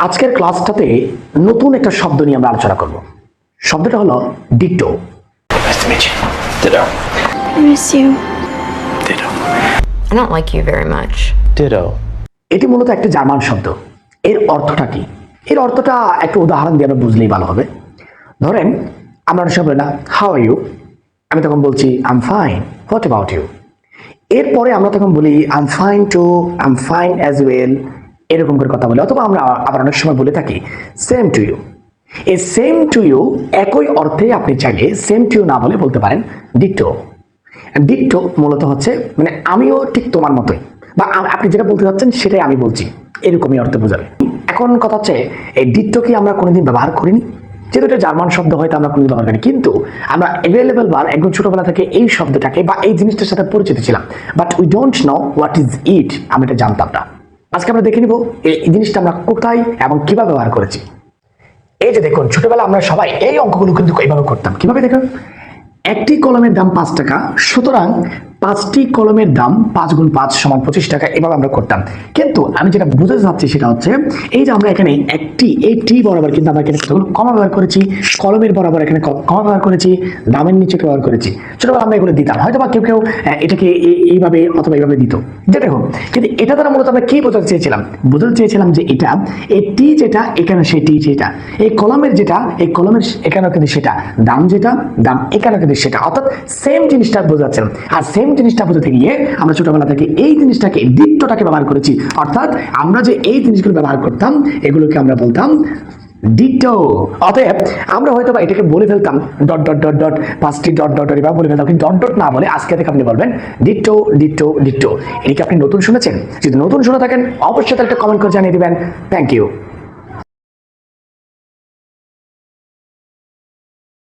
আজকের ক্লাসটাতে নতুন একটা শব্দ নিয়ে আমরা আলোচনা করব। শব্দটা হলো ডিটো. এটি মূলত একটা জার্মান শব্দ। এর অর্থটা কি? এর অর্থটা একটা উদাহরণ দিয়ে আমরা বুঝলেই ভালো হবে। ধরেন আমরা অনেক সময় না হাউ আর ইউ আমি তখন বলছি I'm fine what about you এরপরে আমরা তখন বলি I'm fine too I'm fine as well এরকম করে কথা বলি। অথবা আমরা আবার অনেক সময় বলে থাকি সেম টু ইউ এই সেম টু ইউ একই অর্থে আপনি চাইলে সেম টু ইউ না বলে বলতে পারেন ডিটো ডিট্টো মূলত হচ্ছে মানে আমিও ঠিক তোমার মতোই। বা আপনি যেটা বলতে চাচ্ছেন সেটাই আমি বলছি। এরকমই অর্থ বোঝাবে। এখন কথা হচ্ছে, এই ডিট্টো কি আমরা কোনোদিন ব্যবহার করিনি? যেহেতু এটা জার্মান শব্দ হয়তো আমরা কোনোদিন ব্যবহার করিনি। কিন্তু আমরা অ্যাভেলেবল বার একদম ছোটবেলা থেকে এই শব্দটাকে বা এই জিনিসটার সাথে পরিচিত ছিলাম। But we don't know what is it আমি এটা জানতাম না। আজকে আমরা দেখে নিব এই জিনিসটা আমরা কোথায় এবং কীভাবে ব্যবহার করেছি। এই যে দেখুন ছোটবেলা আমরা সবাই এই অঙ্কগুলো কিন্তু এইভাবে করতাম। কীভাবে দেখুন? একটি কলমের দাম পাঁচ টাকা, সুতরাং পাঁচটি কলমের দাম পাঁচ গুণ পাঁচ সমান পঁচিশ টাকা এভাবে আমরা করতাম। কিন্তু আমি যেটা বুঝতে চাচ্ছি সেটা হচ্ছে, এই যে আমরা এখানে একটি, এই টি বরাবর কিন্তু আমরা এখানে কমা ব্যবহার করেছি, কলমের বরাবর এখানে কমা ব্যবহার করেছি, দামের নিচে ব্যবহার করেছি। ছোটবেলা আমরা এগুলো দিতাম হয়তো বা কেউ কেউ এটাকে এইভাবে অথবা এইভাবে দিত। যেটা হোক, কিন্তু এটা দ্বারা মূলত আমরা কি বোঝাতে চেয়েছিলাম? বোঝাতে চেয়েছিলাম যে এটা, এই টি যেটা, এখানে সেই টি যেটা, এই কলমের যেটা, এই কলমের এখানেও কিন্তু সেটা, দাম যেটা, দাম এখানেও কিন্তু সেটা। অর্থাৎ সেম জিনিসটা বোঝাচ্ছেন আর সেম জিনিসটা বোঝাতে গিয়ে আমরা ছোটবেলা থেকে এই জিনিসটাকে দিত্যটাকে ব্যবহার করেছি। অর্থাৎ আমরা যে এই জিনিসগুলো ব্যবহার করতাম, এগুলোকে আমরা বলতাম অতএব আমরা হয়তো বা এটাকে বলে ফেলতাম, ডট ডট ডট ডট, পাঁচটি ডট ডট এবার বলে ফেলতাম, কিন্তু ডট ডট না বলে আজকে থেকে আপনি বলবেন ডিটো ডিটো ডিটো এটাকে আপনি নতুন শুনেছেন? যদি নতুন শুনে থাকেন, অবশ্যই একটা কমেন্ট করে জানিয়ে দিবেন। Thank you